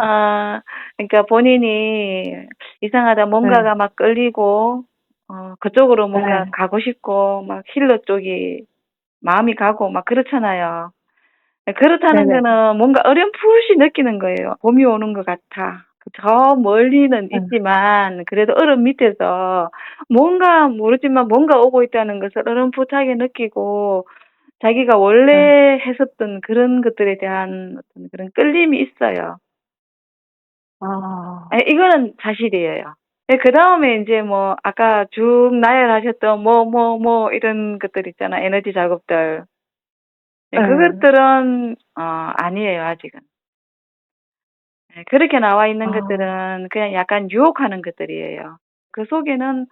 아, 그러니까 본인이 이상하다 뭔가가 네. 막 끌리고 어, 그쪽으로 뭔가 네. 가고 싶고 막 힐러 쪽이 마음이 가고 막 그렇잖아요. 그렇다는 네네. 거는 뭔가 어렴풋이 느끼는 거예요. 봄이 오는 것 같아. 저 멀리는 네. 있지만 그래도 얼음 밑에서 뭔가 모르지만 뭔가 오고 있다는 것을 어렴풋하게 느끼고 자기가 원래 했었던 그런 것들에 대한 어떤 그런 끌림이 있어요. 아. 예, 이거는 사실이에요. 그 다음에 이제 뭐 아까 쭉 나열하셨던 뭐 뭐뭐 이런 것들 있잖아 에너지 작업들. 예, 네. 그것들은 어, 아니에요 아직은. 예, 그렇게 나와 있는 아. 것들은 그냥 약간 유혹하는 것들이에요. 그 속에는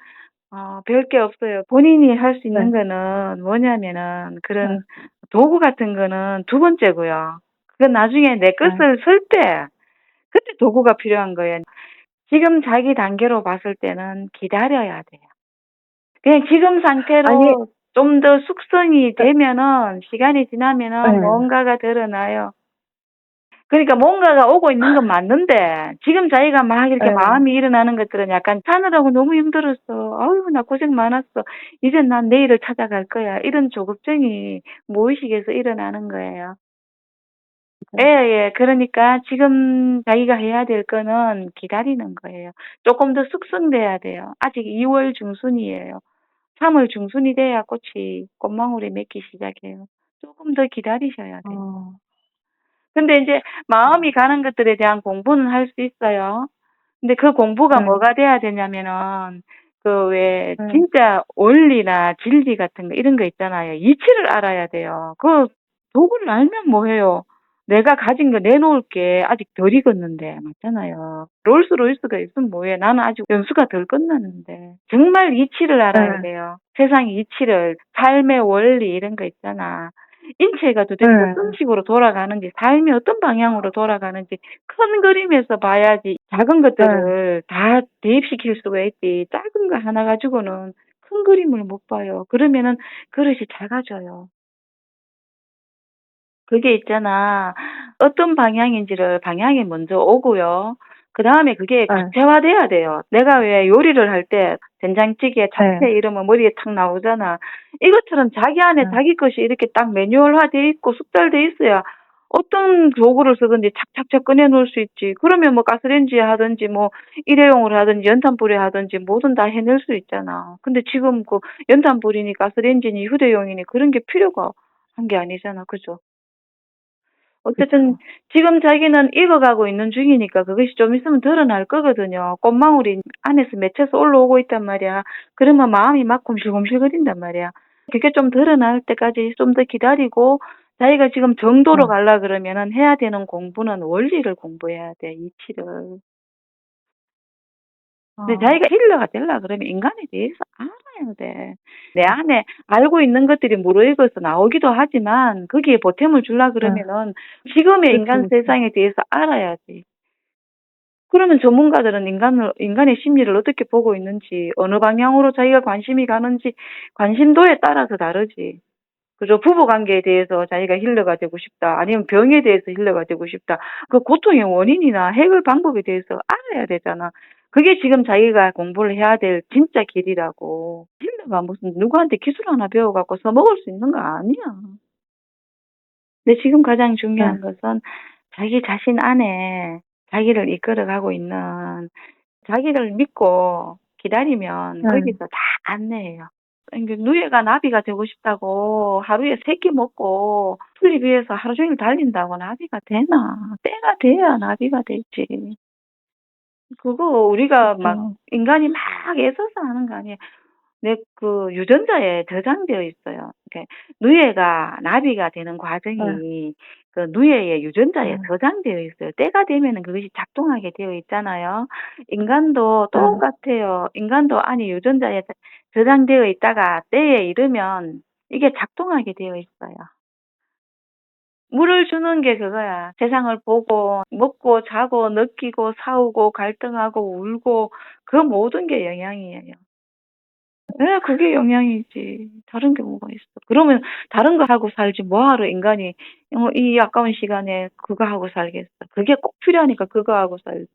어, 별 게 없어요. 본인이 할 수 있는 네. 거는 뭐냐면은 그런 네. 도구 같은 거는 두 번째고요. 그건 나중에 내 것을 쓸때 그때 도구가 필요한 거예요. 지금 자기 단계로 봤을 때는 기다려야 돼요. 그냥 지금 상태로 아니 좀더 숙성이 네. 되면은 시간이 지나면은 네. 뭔가가 드러나요. 그러니까 뭔가가 오고 있는 건 맞는데 지금 자기가 막 이렇게 네. 마음이 일어나는 것들은 약간 사느라고 너무 힘들었어. 아유 나 고생 많았어. 이제 난 내일을 찾아갈 거야. 이런 조급증이 무의식에서 일어나는 거예요. 예, 예. 그러니까 지금 자기가 해야 될 거는 기다리는 거예요. 조금 더 숙성돼야 돼요. 아직 2 월 중순이에요. 3 월 중순이 돼야 꽃이 꽃망울이 맺기 시작해요. 조금 더 기다리셔야 돼요. 어. 근데 이제 마음이 가는 것들에 대한 공부는 할 수 있어요. 근데 그 공부가 네. 뭐가 돼야 되냐면은 그 왜 네. 진짜 원리나 진리 같은 거 이런 거 있잖아요. 이치를 알아야 돼요. 그 도구를 알면 뭐해요. 내가 가진 거 내놓을 게 아직 덜 익었는데 맞잖아요. 롤스로이스가 있으면 뭐해. 나는 아직 연수가 덜 끝났는데 정말 이치를 알아야 네. 돼요. 세상의 이치를 삶의 원리 이런 거 있잖아. 인체가 도대체 네. 어떤 식으로 돌아가는지 삶이 어떤 방향으로 돌아가는지 큰 그림에서 봐야지 작은 것들을 다 대입시킬 수가 있지 작은 거 하나 가지고는 큰 그림을 못 봐요. 그러면은 그릇이 작아져요. 그게 있잖아. 어떤 방향인지를 방향이 먼저 오고요. 그 다음에 그게 네. 구체화돼야 돼요. 내가 왜 요리를 할 때 된장찌개 잡채 네. 이러면 머리에 탁 나오잖아. 이것처럼 자기 안에 네. 자기 것이 이렇게 딱 매뉴얼화돼 있고 숙달돼 있어야 어떤 도구를 쓰든지 착착착 꺼내 놓을 수 있지. 그러면 뭐 가스레인지에 하든지 뭐 일회용을 하든지 연탄불에 하든지 뭐든 다 해낼 수 있잖아. 근데 지금 그 연탄불이니 가스레인지니 휴대용이니 그런 게 필요가 한 게 아니잖아. 그죠? 어쨌든 그쵸. 지금 자기는 익어가고 있는 중이니까 그것이 좀 있으면 드러날 거거든요. 꽃망울이 안에서 맺혀서 올라오고 있단 말이야. 그러면 마음이 막 곰실곰실거린단 말이야. 그게 좀 드러날 때까지 좀 더 기다리고 자기가 지금 정도로 네. 갈라 그러면은 해야 되는 공부는 원리를 공부해야 돼. 이치를. 근데 아. 자기가 힐러가 되려 그러면 인간에 대해서 알아 야 돼. 내 안에 알고 있는 것들이 무르익어서 나오기도 하지만 거기에 보탬을 주려 그러면은 지금의 그쵸, 인간 그쵸. 세상에 대해서 알아야지. 그러면 전문가들은 인간을 인간의 심리를 어떻게 보고 있는지 어느 방향으로 자기가 관심이 가는지 관심도에 따라서 다르지. 그죠? 부부 관계에 대해서 자기가 힐러가 되고 싶다. 아니면 병에 대해서 힐러가 되고 싶다. 그 고통의 원인이나 해결 방법에 대해서 알아야 되잖아. 그게 지금 자기가 공부를 해야 될 진짜 길이라고. 힐러가 무슨 누구한테 기술 하나 배워갖고 써먹을 수 있는 거 아니야. 근데 지금 가장 중요한 네. 것은 자기 자신 안에 자기를 이끌어가고 있는 자기를 믿고 기다리면 네. 거기서 다 안내해요. 누에가 나비가 되고 싶다고 하루에 세 끼 먹고 풀잎 위에서 하루 종일 달린다고 나비가 되나? 때가 돼야 나비가 되지. 그거 우리가 막 그쵸. 인간이 막 애써서 하는 거 아니에요. 내 그 유전자에 저장되어 있어요. 이렇게 누에가 나비가 되는 네. 과정이 그 누에의 유전자에 네. 저장되어 있어요. 때가 되면은 그것이 작동하게 되어 있잖아요. 인간도 네. 똑같아요. 인간도 안에 유전자에 저- 저장되어 있다가 때에 이르면 이게 작동하게 되어 있어요. 물을 주는 게 그거야. 세상을 보고 먹고 자고 느끼고 싸우고 갈등하고 울고 그 모든 게 영양이에요. 예, 그게 영향이지. 다른 경우가 있어. 그러면 다른 거 하고 살지 뭐하러 인간이 어, 이 아까운 시간에 그거 하고 살겠어. 그게 꼭 필요하니까 그거 하고 살지.